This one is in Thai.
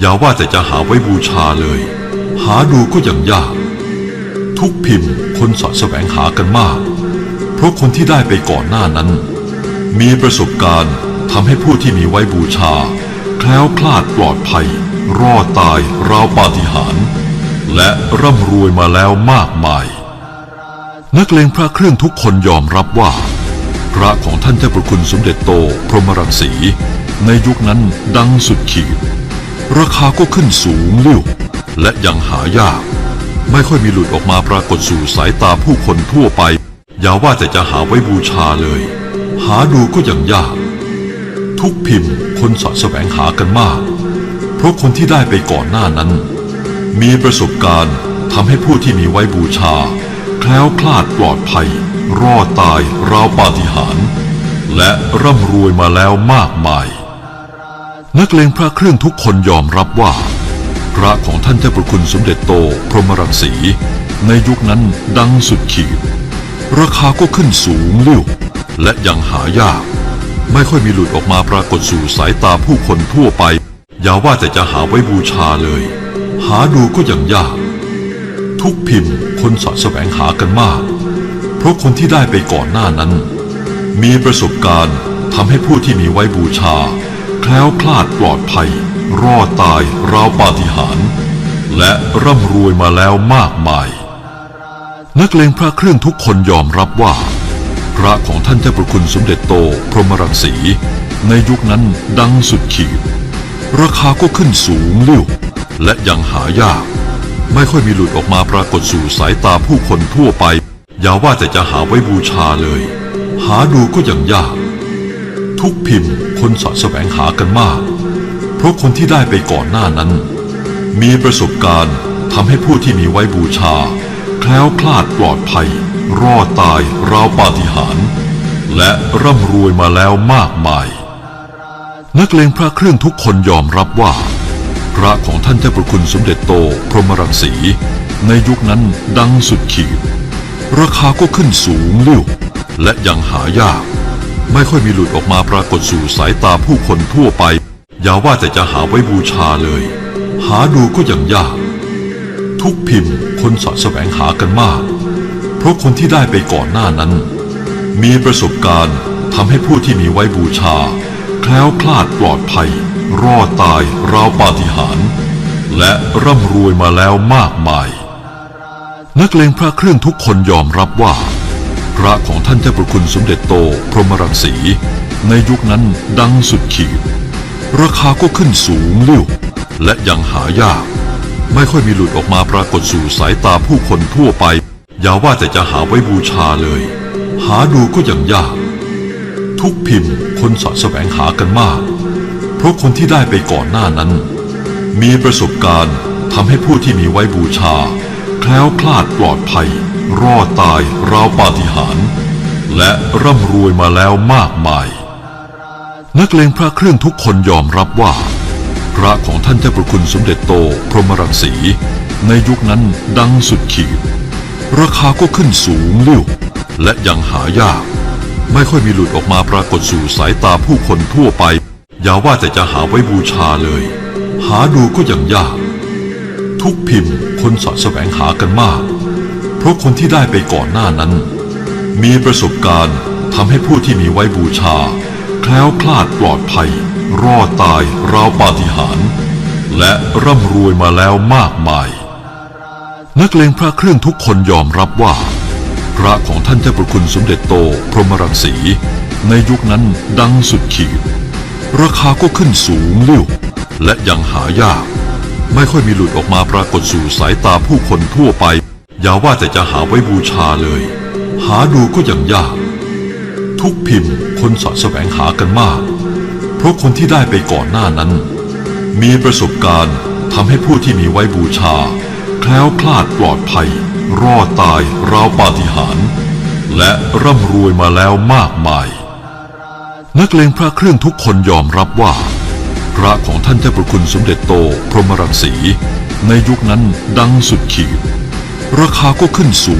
อย่าว่าแต่จะหาไว้บูชาเลย หาดูก็ยังยาก ทุกพิมพ์คนสาะแสวงหากันมาก เพราะคนที่ได้ไปก่อนหน้านั้น มีประสบการณ์ทำให้ผู้ที่มีไว้บูชา แคล้วคลาดปลอดภัย รอดตายราวปาฏิหาริย์และร่ำรวยมาแล้วมากมาย นักเลงพระเครื่องทุกคนยอมรับว่า พระของท่านเจ้าประคุณสมเด็จโตพรหมรังสี ในยุคนั้นดังสุดขีด ราคาก็ขึ้นสูงเลี้ยวและยังหายาก ไม่ค่อยมีหลุดออกมาปรากฏสู่สายตาผู้คนทั่วไป อย่าว่าแต่จะหาไว้บูชาเลย หาดูก็ยังยาก ทุกพิมพ์คนสาะแสวงหากันมาก เพราะคนที่ได้ไปก่อนหน้านั้น มีประสบการณ์ทำให้ผู้ที่มีไว้บูชา แคล้วคลาดปลอดภัย รอดตายราวปาฏิหาริย์และร่ำรวยมาแล้วมากมาย นักเลงพระเครื่องทุกคนยอมรับว่า พระของท่านเจ้าประคุณสมเด็จโตพรหมรังสี ในยุคนั้นดังสุดขีด ราคาก็ขึ้นสูงเลี้ยวและยังหายาก ไม่ค่อยมีหลุดออกมาปรากฏสู่สายตาผู้คนทั่วไป อย่าว่าแต่จะหาไว้บูชาเลย หาดูก็ยังยาก ทุกพิมพ์คนสาะแสวงหากันมาก เพราะคนที่ได้ไปก่อนหน้านั้น มีประสบการณ์ทำให้ผู้ที่มีไว้บูชา ล้วคลาดปลอดภัย รอดตายราวปาฏิหาริย์และร่ำรวยมาแล้วมากมาย นักเลงพระเครื่องทุกคนยอมรับว่า พระของท่านเจ้าประคุณสมเด็จโตพรหมรังสี ในยุคนั้นดังสุดขีด ราคาก็ขึ้นสูงเลี้ยวและยังหายาก ไม่ค่อยมีหลุดออกมาปรากฏสู่สายตาผู้คนทั่วไป อย่าว่าแต่จะหาไว้บูชาเลย หาดูก็ยังยาก ทุกพิมพ์คนสาะแสวงหากันมาก เพราะคนที่ได้ไปก่อนหน้านั้น มีประสบการณ์ทำให้ผู้ที่มีไว้บูชา แคล้วคลาดปลอดภัย รอดตายราวปาฏิหาริย์และร่ำรวยมาแล้วมากมาย นักเลงพระเครื่องทุกคนยอมรับว่า พระของท่านเจ้าประคุณสมเด็จโตพรหมรังสี ในยุคนั้นดังสุดขีด ราคาก็ขึ้นสูงเลี้ยวและยังหายาก ไม่ค่อยมีหลุดออกมาปรากฏสู่สายตาผู้คนทั่วไป อย่าว่าแต่จะหาไว้บูชาเลย หาดูก็ยังยาก ทุกพิมพ์คนสาะแสวงหากันมาก เพราะคนที่ได้ไปก่อนหน้านั้น มีประสบการณ์ทำให้ผู้ที่มีไว้บูชา แคล้วคลาดปลอดภัย รอดตายราวปาฏิหาริย์และร่ำรวยมาแล้วมากมาย นักเลงพระเครื่องทุกคนยอมรับว่า พระของท่านเจ้าประคุณสมเด็จโตพรหมรังสี ในยุคนั้นดังสุดขีด ราคาก็ขึ้นสูงเลี้ยวและยังหายาก ไม่ค่อยมีหลุดออกมาปรากฏสู่สายตาผู้คนทั่วไป อย่าว่าแต่จะหาไว้บูชาเลย หาดูก็ยังยาก ทุกพิมพ์คนสาะแสวงหากันมาก เพราะคนที่ได้ไปก่อนหน้านั้น มีประสบการณ์ทำให้ผู้ที่มีไว้บูชา แคล้วคลาดปลอดภัย รอดตายราวปาฏิหาริย์และร่ำรวยมาแล้วมากมาย นักเลงพระเครื่องทุกคนยอมรับว่า พระของท่านเจ้าประคุณสมเด็จโตพรหมรังสี ในยุคนั้นดังสุดขีด ราคาก็ขึ้นสูงเลี้ยวและยังหายาก ไม่ค่อยมีหลุดออกมาปรากฏสู่สายตาผู้คนทั่วไป อย่าว่าแต่จะหาไว้บูชาเลย หาดูก็ยังยาก ทุกพิมพ์คนสาะแสวงหากันมาก เพราะคนที่ได้ไปก่อนหน้านั้น มีประสบการณ์ทำให้ผู้ที่มีไว้บูชา แคล้วคลาดปลอดภัย รอดตายราวปาฏิหาริย์และร่ำรวยมาแล้วมากมาย นักเลงพระเครื่องทุกคนยอมรับว่า พระของท่านเจ้าประคุณสมเด็จโตพรหมรังสี ในยุคนั้นดังสุดขีด ราคาก็ขึ้นสูงเลี้ยวและยังหายาก ไม่ค่อยมีหลุดออกมาปรากฏสู่สายตาผู้คนทั่วไป อย่าว่าแต่จะหาไว้บูชาเลย หาดูก็ยังยาก ทุกพิมพ์คนสาะแสวงหากันมาก เพราะคนที่ได้ไปก่อนหน้านั้น มีประสบการณ์ทำให้ผู้ที่มีไว้บูชา แคล้วคลาดปลอดภัย รอดตายราวปาฏิหาริย์และร่ำรวยมาแล้วมากมาย นักเลงพระเครื่องทุกคนยอมรับว่า พระของท่านเจ้าประคุณสมเด็จโตพรหมรังสี ในยุคนั้นดังสุดขีด ราคาก็ขึ้นสูง